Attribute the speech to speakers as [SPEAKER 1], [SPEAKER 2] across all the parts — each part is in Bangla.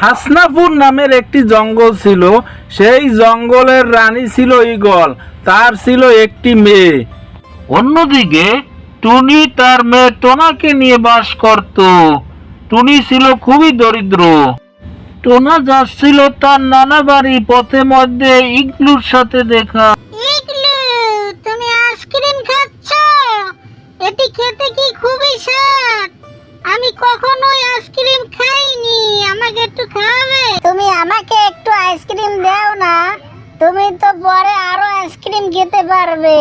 [SPEAKER 1] হাসনাপুর নামের একটি জঙ্গল ছিল। সেই জঙ্গলের রানী ছিল ঈগল, তার ছিল একটি মেয়ে। অন্যদিকে টুনি তার মেয়ে টোনাকে নিয়ে বাস করত। টুনি ছিল খুবই দরিদ্র। টোনা যাচ্ছিল তার নানা বাড়ি, পথে মধ্যে ইগলুর সাথে দেখা।
[SPEAKER 2] ইগলু, তুমি আইসক্রিম খাচ্ছ? এটি খেতে কি খুবই স্বাদ? আমি কখনোই আইসক্রিম খাইনি আমাকে একটু খাওয়াবে? তুমি আমাকে একটু আইসক্রিম দাও না তুমি তো পরে আরও আইসক্রিম খেতে পারবে।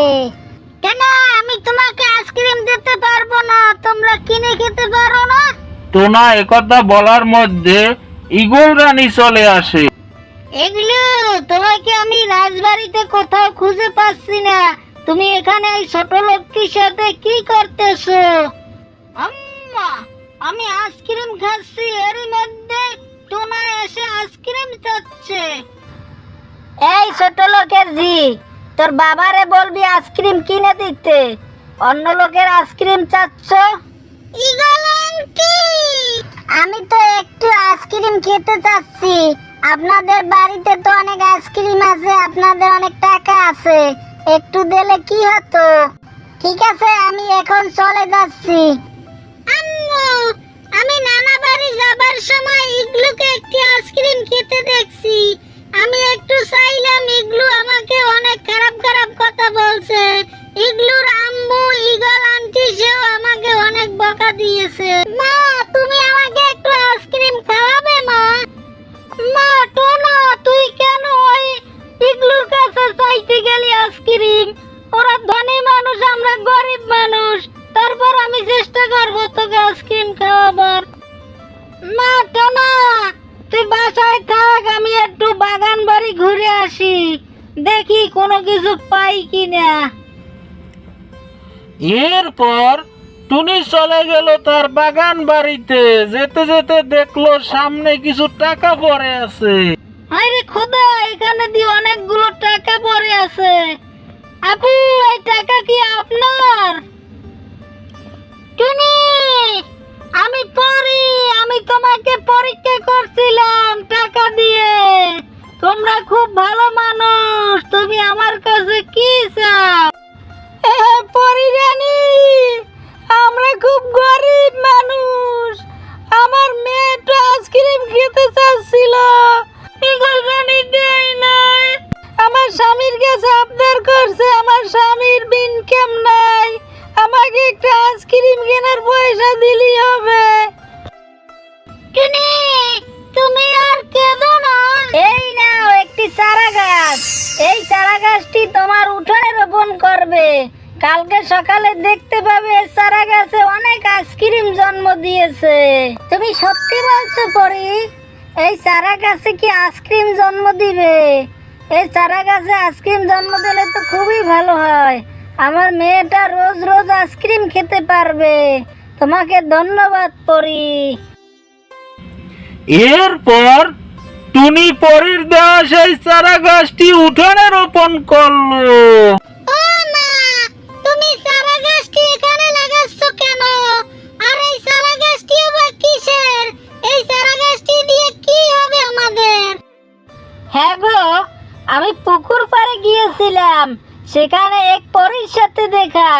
[SPEAKER 2] কেন? আমি তোমাকে আইসক্রিম দিতে পারব না তোমরা কিনে খেতে পারো না?
[SPEAKER 1] টোনা একথা বলার মধ্যে ইগল রানী চলে আসে।
[SPEAKER 2] এগুলো তোমাকে আমি রাজবাড়িতে কোথাও খুঁজে পাচ্ছি না। তুমি এখানে এই ছোট লোকটির সাথে কি করতেছো? আম্মা! আমি আইসক্রিম খাচ্ছি এর মধ্যে টোনা এসে আইসক্রিম চাচ্ছে। এই ছোট লোকের জি তোর বাবারে বলবি আইসক্রিম কিনে দিতে। অন্য লোকের আইসক্রিম চাচ্ছ? আমি তো একটু আইসক্রিম খেতে চাচ্ছি। আপনাদের বাড়িতে তো অনেক আইসক্রিম আছে আপনাদের অনেক টাকা আছে। একটু দিলে কি হতো? ঠিক আছে আমি এখন চলে যাচ্ছি। আমি নানা বাড়ি যাবার সময় ইগলুকে একটি আইসক্রিম খেতে দেখছি। আসি। দেখি কোনো কিছু পাই কিনা।
[SPEAKER 1] এরপর টুনি চলে গেল তার বাগান বাড়িতে। যেতে যেতে দেখল সামনে কিছু টাকা পড়ে আছে।
[SPEAKER 2] আরে খোদা এখানে দিয়ে অনেকগুলো টাকা পড়ে আছে। আপু এই টাকা কি আপনার? টুনি আমি পড়ি আমি তোমাকে পরীক্ষা করছিলাম টাকা দিয়ে। তোমরা খুব ভালো মানুষ। তুমি আমার কাছে কি চাও? পরি আমরা খুব গরিব মানুষ। আমার মেয়েটা আইসক্রিম খেতে চাচ্ছিল। রানী দেয় নাই। আমার স্বামীর কাছে আবদার করছে আমার স্বামীর ইনকাম নাই। আমাকে একটা আইসক্রিম কেনার পয়সা দিলেই এই চারা গাছটি তোমার উঠোনে রোপণ করবে। কালকে সকালে দেখতে পাবে চারা গাছে অনেক আইসক্রিম জন্ম দিয়েছে। তুমি সত্যি বলছো, পরি? এই চারা গাছে কি আইসক্রিম জন্ম দিবে? এই চারা গাছে আইসক্রিম জন্ম দিলে তো খুবই ভালো হয়। আমার মেয়েটা রোজ রোজ আইসক্রিম খেতে পারবে। তোমাকে ধন্যবাদ, পরি।
[SPEAKER 1] এরপর টুনি পরের দেওয়া সেই চারা গাছটি উঠানে রোপণ করল।
[SPEAKER 2] ও মা তুমি চারা গাছটি এখানে লাগাচ্ছ কেন? আর এই চারা গাছটিও বা কিসের? এই চারা গাছটি দিয়ে কি হবে আমাদের? হ্যাঁ গো আমি পুকুর পাড়ে গিয়েছিলাম। সেখানে এক পরীর সাথে দেখা।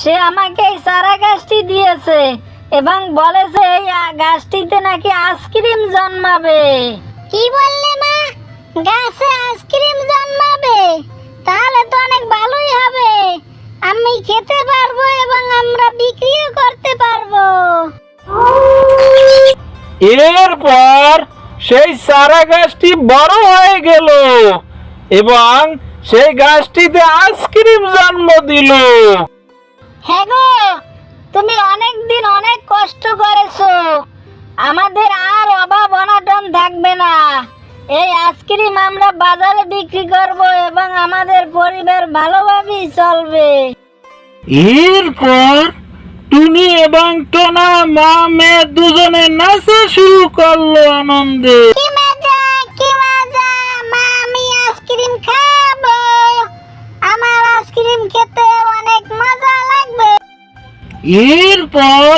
[SPEAKER 2] সে আমাকে এই চারা গাছটি দিয়েছে এবং বলেছে এই গাছটিতে নাকি আইসক্রিম জন্মাবে। কি বললে মা? গাছে আইসক্রিম জন্মাবে তাহলে তো অনেক ভালোই হবে। আমি খেতে পারব এবং আমরা বিক্রিও করতে পারব।
[SPEAKER 1] এরপর সেই সারা গাছটি বড় হয়ে গেল এবং সেই গাছটিতে আইসক্রিম জন্ম দিল।
[SPEAKER 2] হ্যাঁ গো তুমি অনেক দিন অনেক কষ্ট করেছ। আমাদের আর এই আইসক্রিম আমরা বাজারে বিক্রি করব এবং আমাদের পরিবার ভালোভাবেই চলবে।
[SPEAKER 1] এরপর টুনি এবং টোনা মা মেয়ে দুজনে নাচা শুরু করল আনন্দে।
[SPEAKER 2] কি মজা কি মজা মা আমি আইসক্রিম খাব। আমার আইসক্রিম খেতে অনেক মজা লাগবে।
[SPEAKER 1] এরপর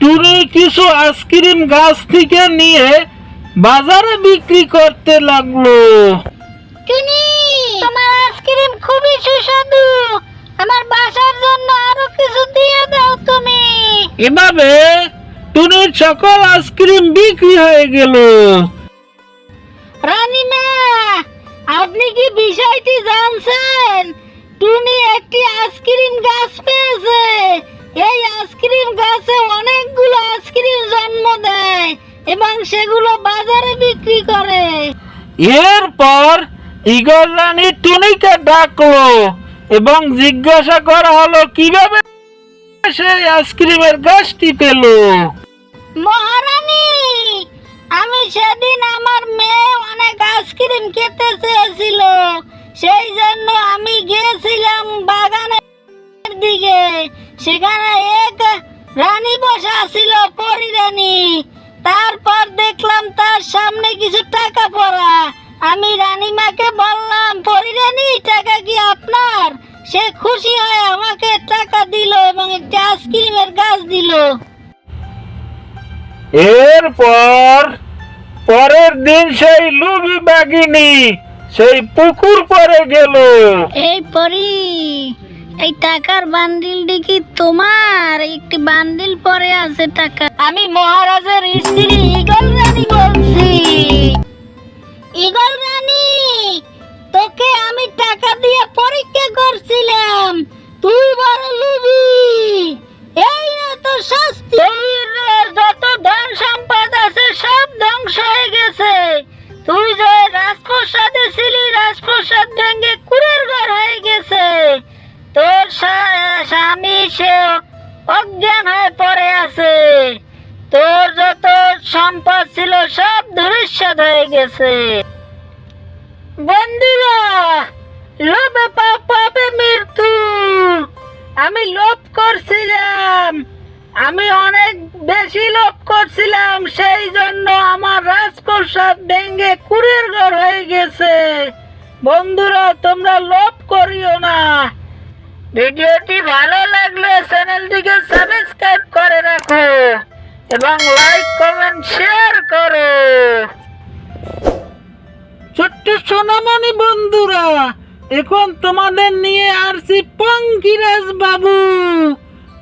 [SPEAKER 1] টুনি কিছু আইসক্রিম গাছ থেকে নিয়ে বাজারে বিক্রি করতে লাগল।
[SPEAKER 2] টুনি তোমার আইসক্রিম খুবই সুস্বাদু। আমার বাসার জন্য আরও কিছু দিয়ে দাও তুমি।
[SPEAKER 1] এভাবে টুনির সকল আইসক্রিম বিক্রি হয়ে গেল।
[SPEAKER 2] রানীমা আপনি কি বিষয়টি জানছেন? টুনি একটি আইসক্রিম গাছ পেয়েছে। এই আইসক্রিম গাছে অনেকগুলো আইসক্রিম জন্ম দেয়। এবং সেগুলো বাজারে বিক্রি করে।
[SPEAKER 1] এরপর ইগল রানী টুনিকে ডাকলো এবং জিজ্ঞাসা করা হলো কীভাবে সেই আইসক্রিমের গাছটি পেল?
[SPEAKER 2] মহারানী আমি সেদিন আমার মেয়ে অনেক আইসক্রিম খেতে চেয়েছিল। সেই জন্য আমি গিয়েছিলাম বাগানের দিকে। সেখানে এক রানী বসা ছিল পরি রানী। তারপর দেখলাম তার সামনে কিছু টাকা পড়া। আমি রানীমাকে বললাম পরি রানী টাকা কি আপনার? সে খুশি হয়ে আমাকে টাকা দিল এবং একটি আইসক্রিমের গাছ দিল।
[SPEAKER 1] এরপর পরের দিন সেই লুবি বাগিনী সেই পুকুর পরে গেল।
[SPEAKER 2] এই পরি এই টাকার বান্ডিলটি কি তোমার? একটি বান্ডিল পরে আছে টাকা। আমি মহারাজের স্ত্রী ইগল রানী বলছি। ইগল রানী, তোকে আমি টাকা দিয়ে পরীক্ষা করছিলাম। তুই বড় লুবি এই তোর শাস্তি। যত ধন সম্পদ আছে, সব ধ্বংস হয়ে গেছে। তুই যে রাজপ্রসাদে ছিলি, রাজপ্রসাদ ভেঙে কুড়ের ঘর হয়ে গেছে তোর স্বা- স্বামী সে অজ্ঞান হয়ে পড়ে আছে। তোর যত সম্পদ ছিল সব ধূলিসাৎ হয়ে গেছে। বন্ধুরা, লোভে পাপ পাবে মৃত্যু। আমি লোভ করছিলাম। আমি অনেক বেশি লোভ করছিলাম, সেই জন্য আমার রাজপ্রসাদ ভেঙে কুড়ের ঘর হয়ে গেছে। বন্ধুরা, তোমরা লোভ করিও না। ভিডিওটি ভালো লাগলে চ্যানেলটিকে সাবস্ক্রাইব করে রাখো এবং লাইক, কমেন্ট, শেয়ার করো।
[SPEAKER 1] ছোট্ট সোনামণি বন্ধুরা, এখন তোমাদের নিয়ে আসছি পঙ্কিরাজ বাবু।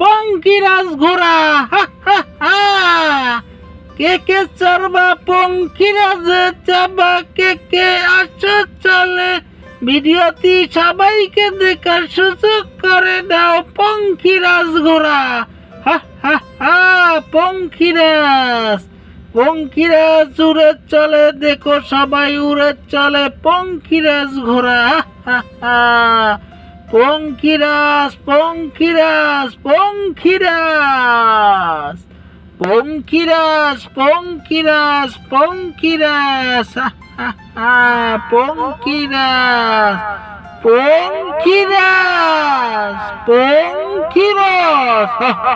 [SPEAKER 1] পঙ্কিরাজ ঘোড়া। কে কে চড়বা পঙ্কিরাজ চাবা? কে কে আসো চলে? ভিডিওটি সবাইকে দেখার সুযোগ করে দাও পঙ্কিরাজ ঘোড়া। হা হা হা পঙ্কিরাজ পঙ্কিরাজ উড়ে চলে দেখো সবাই উড়ে চলে পঙ্কিরাজ ঘোড়া। হা, হা। পঙ্কিরাজ পঙ্কিরাজ পঙ্কিরাজ পঙ্কিরাজ পঙ্কিরাজ পঙ্কিরাজ হা, হা, হা।